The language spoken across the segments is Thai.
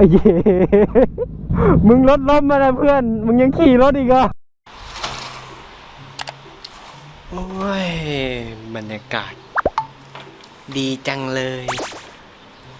อ้เย่มึงรถล้มมาแล้วเพื่อน มึงยังขี่รถอีกเหรอโอ้ย บรรยากาศ ดีจังเลย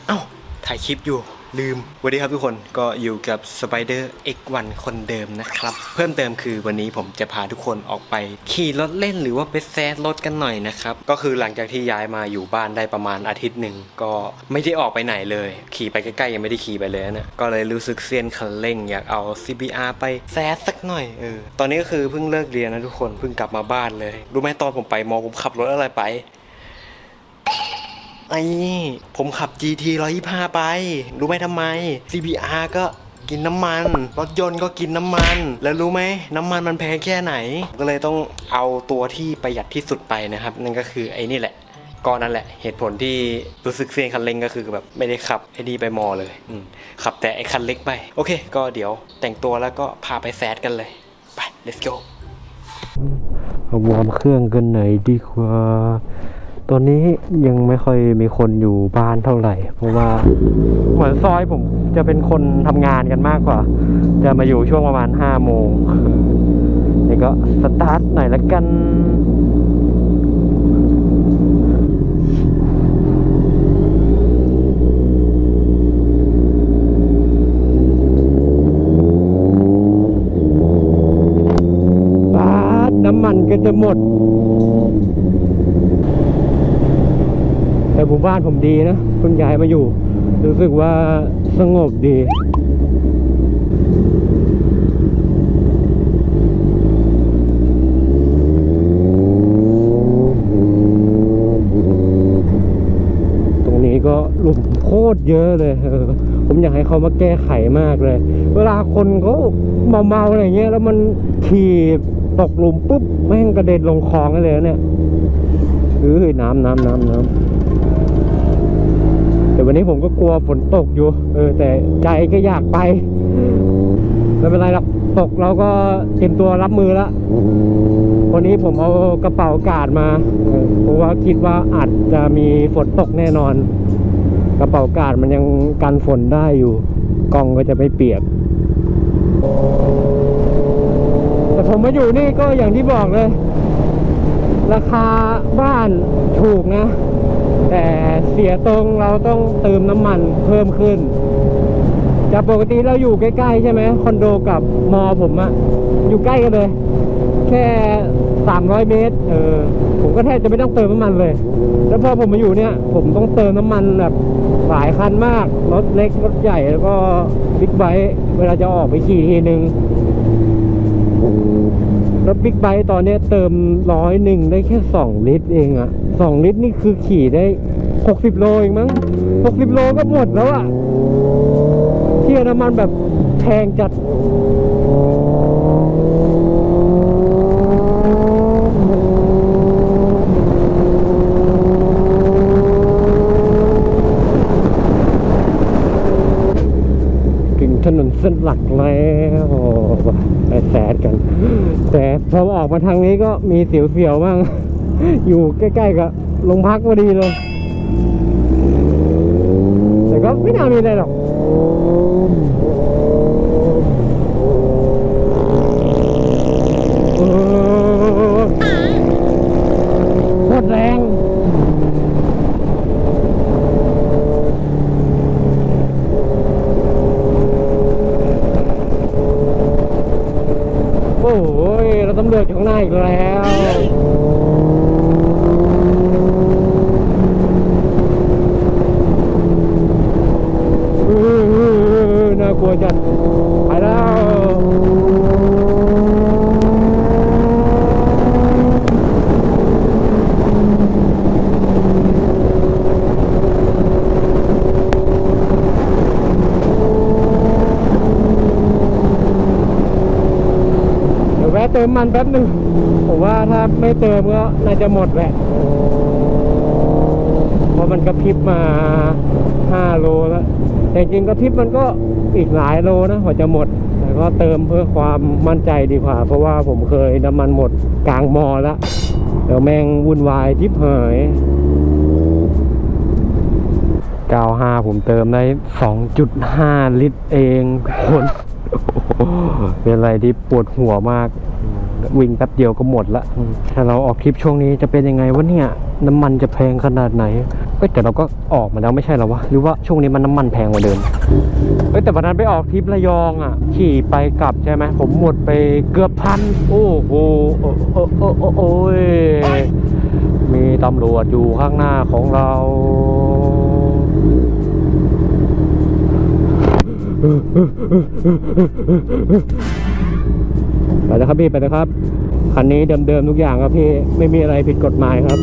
เอ้า ถ่ายคลิปอยู่ ลืมสวัสดีครับทุกคนก็อยู่กับ Spider X1 คนเดิมนะครับ เพิ่มเติมคือวันนี้ผมจะพาทุกคนออกไป ขี่รถเล่นหรือว่าไปแซดรถกันหน่อยนะครับ ก็คือหลังจากที่ย้ายมาอยู่บ้านได้ประมาณอาทิตย์หนึ่งก็ไม่ได้ออกไปไหนเลย ขี่ไปใกล้ๆยังไม่ได้ขี่ไปเลยนะก็เลยรู้สึกเซียนคันเร่งอยากเอา CBR ไปแซดสักหน่อยเออตอนนี้ก็คือเพิ่งเลิกเรียนนะทุกคนเพิ่งกลับมาบ้านเลยรู้ไหมตอนผมไปมอผมขับรถอะไรไป ไอ้ผมขับ GT 125 ไป รู้ไหมทำไม CBR ก็กินน้ำมัน รถยนต์ก็กินน้ำมัน แล้วรู้ไหมน้ำมันมันแพงแค่ไหน ก็เลยต้องเอาตัวที่ประหยัดที่สุดไปนะครับ นั่นก็คือไอ้นี่แหละก็นั่นแหละเหตุผลที่รู้สึกเซียนคันเร่งก็คือแบบไม่ได้ขับไอ้ดีไปมอเลยขับแต่ไอ้คันเล็กไป โอเค ก็เดี๋ยวแต่งตัวแล้วก็พาไปแซดกันเลย ไป let's go วอร์มเครื่องกันหน่อยดีกว่า ตอนนี้ยังไม่ค่อยมีคนอยู่บ้านเท่าไหร่ เพราะว่าเหมือนซอยผมจะเป็นคนทำงานกันมากกว่า จะมาอยู่ช่วงประมาณห้าโมงนี่ก็สตาร์ทหน่อยละกัน บ้านผมดีนะเพิ่งย้ายมาอยู่ รู้สึกว่าสงบดีตรงนี้ก็หลุมโคตรเยอะเลยเออผมอยากให้เขามาแก้ไขมากเลย เวลาคนเขาเมาๆอะไรเงี้ย แล้วมันขี่ตกหลุมปุ๊บแม่งกระเด็นลงคลองเลยเนี่ยเอ้ยน้ำน้ำน้ำน้ำ วันนี้ผมก็กลัวฝนตกอยู่ เออ แต่ใจก็อยากไปไม่เป็นไรหรอกตกเราก็เตรียมตัวรับมือแล้ววันนี้ผมเอากระเป๋ากาดมาเพราะว่าคิดว่าอาจจะมีฝนตกแน่นอน กระเป๋ากาดมันยังกันฝนได้อยู่กล้องก็จะไม่เปียก แต่ผมมาอยู่นี่ก็อย่างที่บอกเลย ราคาบ้านถูกนะ แต่เสียตรงเราต้องเติมน้ำมันเพิ่มขึ้น จากปกติเราอยู่ใกล้ๆใช่ไหมคอนโดกับมอผมอะอยู่ใกล้กันเลย แค่ 300 เมตร เออ ผมก็แทบจะไม่ต้องเติมน้ำมันเลย แล้วพอผมมาอยู่เนี่ย ผมต้องเติมน้ำมันแบบหลายคันมาก รถเล็ก รถใหญ่ แล้วก็บิ๊กไบค์ เวลาจะออกไปขี่ทีนึง รถบิ๊กไบค์ตอนนี้เติมร้อยหนึ่งได้แค่ 2 ลิตรเองอะ2ลิตรนี่คือขี่ได้ 60 โลเองมั้ง 60 โลก็หมดแล้วอะเที่ยวน้ำมันแบบแพงจัดถึงถนนเส้นหลักแล้ว ไปแสดกัน แต่พอออกมาทางนี้ก็มีเสียวๆบ้าง อยู่ใกล้ๆกับโรงพักพอดีเลย แต่ก็ไม่น่ามีอะไรหรอก เออโคตรแรง โอ้ ยเราตำรวจอยู่ข้างหน้าอีกแล้วอื้อน่ากลัวจัดไปแล้ว เดี๋ยวแวะเติมมันแป๊บหนึ่งผมว่าถ้าไม่เติมก็น่าจะหมดแหละเพราะมันกระพริบมา5โลแล้วแต่จริงกระพริบมันก็อีกหลายโลนะกว่าจะหมด แต่ก็เติมเพื่อความมั่นใจดีกว่า เพราะว่าผมเคยน้ำมันหมดกลางมอแล้วเดี๋ยวแม่งวุ่นวายทิบหาย95 ผมเติมได้ 2.5 ลิตรเองคนเป็นอะไรที่ปวดหัวมาก วิ่งแป๊บเดียวก็หมดละถ้าเราออกคลิปช่วงนี้จะเป็นยังไงวะเนี่ยน้ำมันจะแพงขนาดไหนเอ้ยแต่เราก็ออกมาแล้วไม่ใช่หรอวะหรือว่าช่วงนี้มันน้ำมันแพงกว่าเดิมเอ้ยแต่วันนั้นไปออกทริประยองอะ ขี่ไปกลับใช่ไหมผมหมดไปเกือบพันโอ้โหโอ้โอ้โอ้โอ้โอ้ยมีตำรวจอยู่ข้างหน้าของเรา ไปแล้วครับพี่ไปแล้วครับ คันนี้เดิมๆทุกอย่างครับพี่ไม่มีอะไรผิดกฎหมายครับ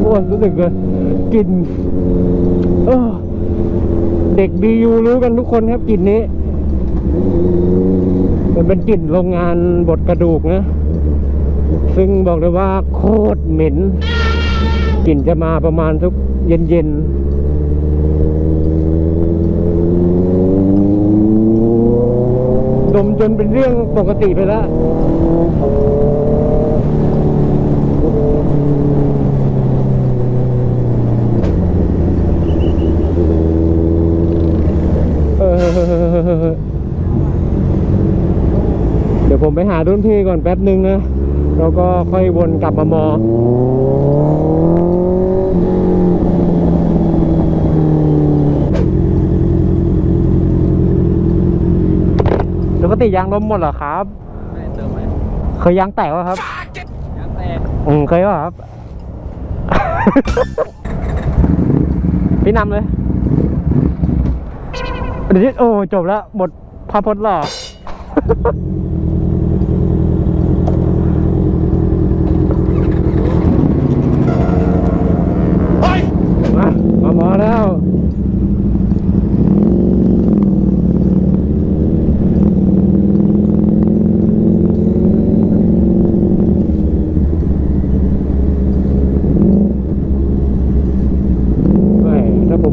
โอ้รู้สึกเลยกลิ่นเออเด็กบียูรู้กันทุกคนครับกลิ่นนี้ มันเป็นกลิ่นโรงงานบดกระดูกนะ ซึ่งบอกเลยว่าโคตรเหม็นกลิ่นจะมาประมาณทุกเย็นๆดมจนเป็นเรื่องปกติไปแล้ว รุ่นพี่ก่อนแป๊บนึงนะแล้วก็ค่อยวนกลับมามอปกติยางลมหมดเหรอครับ ไม่เติมไหมเคยยางแตกวะครับ ยางแตก อืมเคยป่ะครับ พี่นำเลย เดี๋ยวนี้โอ้จบแล้วหมดพาพจน์หล่อ มามาหมอแล้ว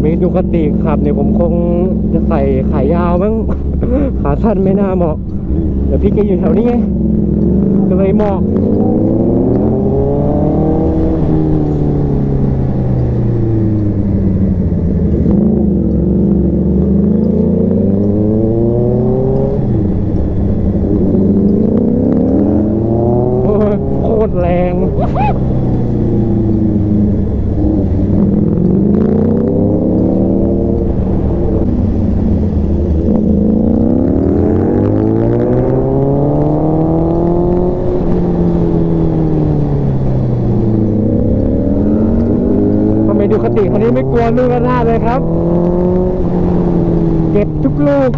ไม่ถ้าผมมีดูคติขับเนี่ยผมคงจะใส่ขายาวมั้ง ขาสั้นไม่น่าเหมาะ เดี๋ยวพี่แกอยู่แถวนี้ไงก็เลยเหมาะโอ้ยโคตรแรง ทำไมดูค ติคนนี้ไม่กลัวลูกระนาดเลยครับ เก็บทุกลูก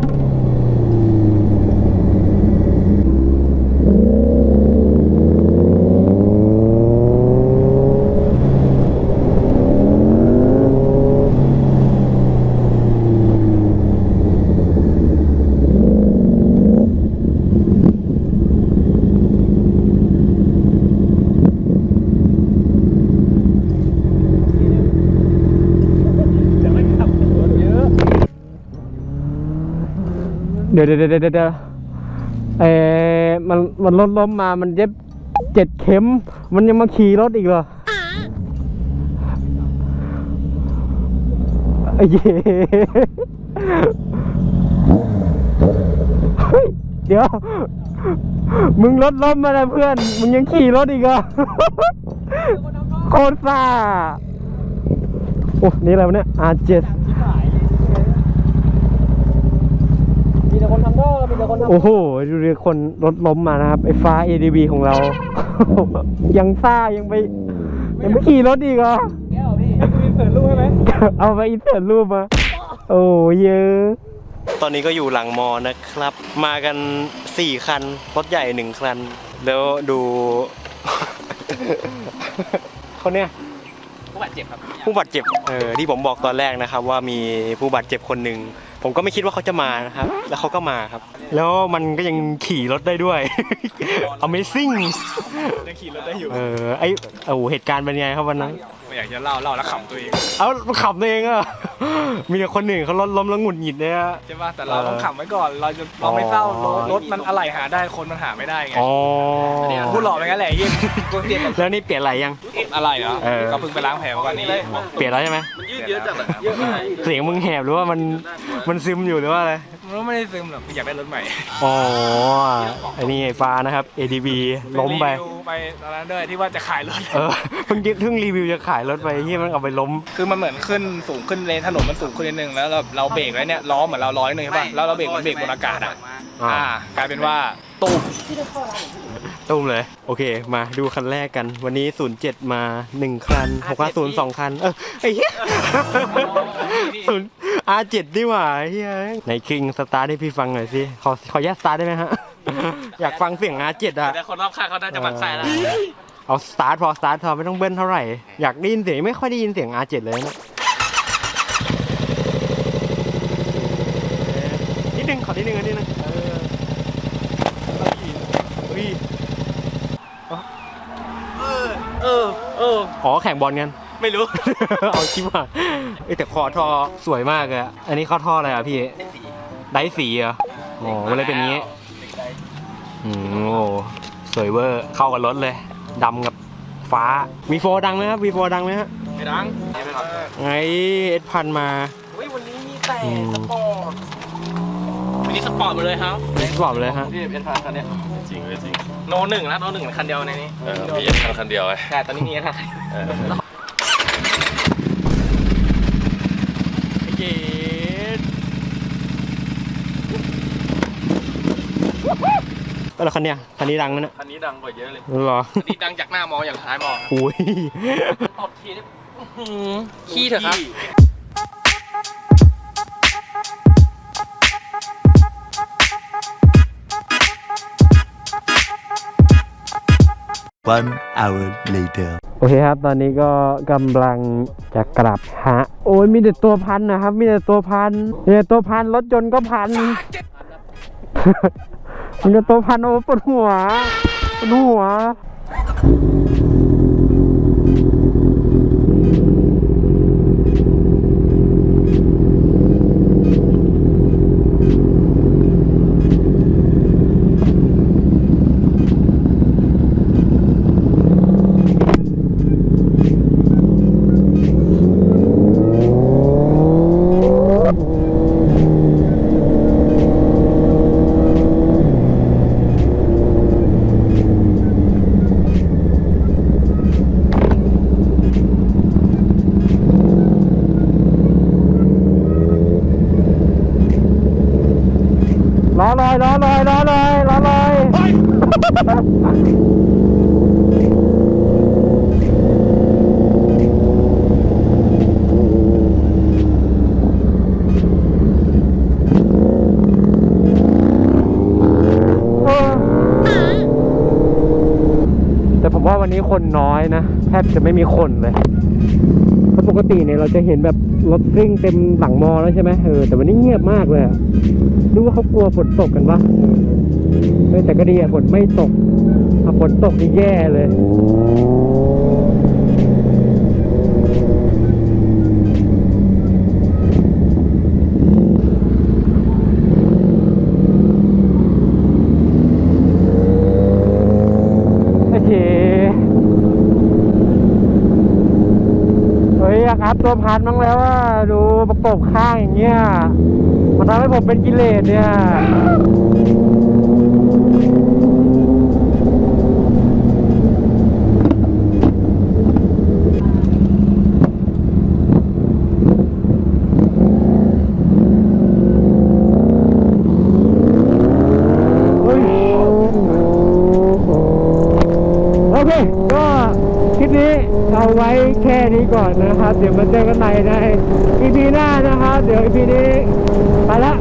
จะไม่ขับรถเยอะ เดี๋ยวเดี๋ยวเดี๋ยวเดี๋ยวเออมันมันรถล้มมามันเย็บเจ็ดเข็ม มันยังมาขี่รถอีกเหรอเย้เฮ้ยเดี๋ยว มึงรถล้มมาแล้วเพื่อน มึงยังขี่รถอีกเหรอโคตรซ่าโอ้นี่อะไรวะเนี่ย R7 ที่หายมี แต่คนทำท่อมีแต่คนทำโอ้โหดูดิคนรถล้มมานะครับไอ้ฟ้า ADB ของเรา ยังซ่ายังไปยังไม่ขี่รถอีกเหรอ แก้วพี่ให้คุณเปิดรูปให้ไหมเอาไปอินเสิร์ตรูปมา โอ้เยอะ ตอนนี้ก็อยู่หลังมอนะครับ มากัน 4 คัน รถใหญ่หนึ่งคัน แล้วดู คนเนี้ยผู้บาดเจ็บครับ ผู้บาดเจ็บ เออที่ผมบอกตอนแรกนะครับว่ามีผู้บาดเจ็บคนหนึ่ง ผมก็ไม่คิดว่าเขาจะมานะครับ แล้วเขาก็มาครับ แล้วมันก็ยังขี่รถได้ด้วย Amazing ยังขี่รถได้อยู่ เออไอโอ้โหเหตุการณ์เป็นไงครับวันนั้นไปไม่อยากจะเล่าเล่าแล้วขำตัวเองเอาขับเองอะมีแต่คนหนึ่งเขารถล้มแล้วหงุดหงิดเลยอะ ใช่ป่ะแต่เราต้องขำไว้ก่อน เราจะเราไม่เศร้าอ๋อรถมันอะไรหาได้คนมันหาไม่ได้ไงอ๋อพูดหล่อไปงั้นแหละไอ้เหี้ยิ่งกูเปลี่ยนแล้วนี่เปลี่ยนอะไรยัง อะไรเหรอเออ ก็เพิ่งไปล้างแผลมาวันนี้เปลี่ยนแล้วใช่ไหมยืด เยอะจังเยอะมากเสียงมึงแหบหรือว่ามันมันซึมอยู่หรือว่าอะไรมันไม่ได้ซึมหรอกอยากได้รถใหม่อ๋อไอ้นี่ไอ้ฟ้านะครับ ADB ล้มไปรีวิวไปตอนนั้นด้วยที่ว่าจะขายรถเออเพิ่งเพิ่งรีวิวจะขายรถไปที่มันเอาไปล้ม คือมันเหมือนขึ้นสูงขึ้นเลนถนนมันสูงขึ้นนิดนึงแล้วเราเราเบรกไว้เนี่ยล้อเหมือนเราร้อยหนึ่งใช่ป่ะแล้วเราเบรกเหมันเบรกบนอากาศอะอ่าอ่ากลายเป็นว่า ตูมตุ้มเลย โอเค มาดูคันแรกกัน วันนี้ 07 มา 1 คัน650 2คัน เออไอ้เหี้ยศูนย์ R7 ดีหว่าเฮ้ยไหนคิงสตาร์ทให้พี่ฟังหน่อยสิ ขอขอแยกสตาร์ทได้ไหมฮะ อยากฟังเสียง R7 อะ แต่คนรอบข้างเขาน่าจะหมันไส้แล้วเอาสตาร์ทพอสตาร์ทพอไม่ต้องเบิ้ลเท่าไหร่ อยากได้ยินเสียงไม่ค่อยได้ยินเสียง R7 เลยนะนิดนึงขอนิดนึงอันนี้นึงเออเฮ้ย เออเอออ๋อแข่งบอลกัน ไม่รู้ เอาชิบหายเอ้ยแต่คอท่อสวยมากเลยอะอันนี้เข้าท่ออะไรอะพี่ ไดสีเหรออ๋อมันเลยเป็นอย่างงี้อืมโอ้สวยเวอร์เข้ากับรถเลยดำกับฟ้ามีโฟดังไหมครับมีโฟดังไหมฮะไม่ดังไงเอ็ดพันมาเฮ้ยวันนี้มีแต่อืมสปอร์ตวันนี้สปอร์ตหมาเลยครับบอกเลยฮะ พี่เอ็นพันคันเนี้ย จริงเลยจริงโนหนึ่งแล้วโนหนึ่งคันเดียวในนี้เออมีเอ็นคันคันเดียวไอ้แต่ตอนนี้มีเอ็นคันเออเย็ดแล้วคันเนี้ยคันนี้ดังไหมเนี่ยคันนี้ดังกว่าเยอะเลยเหรอคันนี้ดังจากหน้ามออย่างท้ายมออุ้ยตบทีนี่ขี้เถอะครับ One hour later. โอเคครับ ตอนนี้ก็กำลังจะกลับฮะโอ้ยมีแต่ตัวพันนะครับ มีแต่ตัวพันมีแต่ตัวพันรถยนต์ก็พัน มีแต่ตัวพันโอ้ปวดหัวปวดหัว ล้อลอยล้อลอยล้อลอยล้อลอยแต่ผม วันนี้คนน้อยนะแทบจะไม่มีคนเลยเพราะปกติเนี่ยเราจะเห็นแบบรถซิ่งเต็มหลังมอแล้วใช่ไหมเออแต่วันนี้เงียบมากเลยดูว่าเขากลัวฝนตกกันปะแต่ก็ดีอะฝนไม่ตกถ้าฝนตกนี่แย่เลย ตัวพันบ้างแล้วว่าดูประกบข้างอย่างเงี้ยมันทำให้ผมเป็นกิเลสเนี่ย เฮ้ยโอเค ก็คลิปนี้เอาไว้แค่ นะครับ เดี๋ยวมาเจอกันใหม่ใน EP หน้านะครับ เดี๋ยว EP นี้ไปละ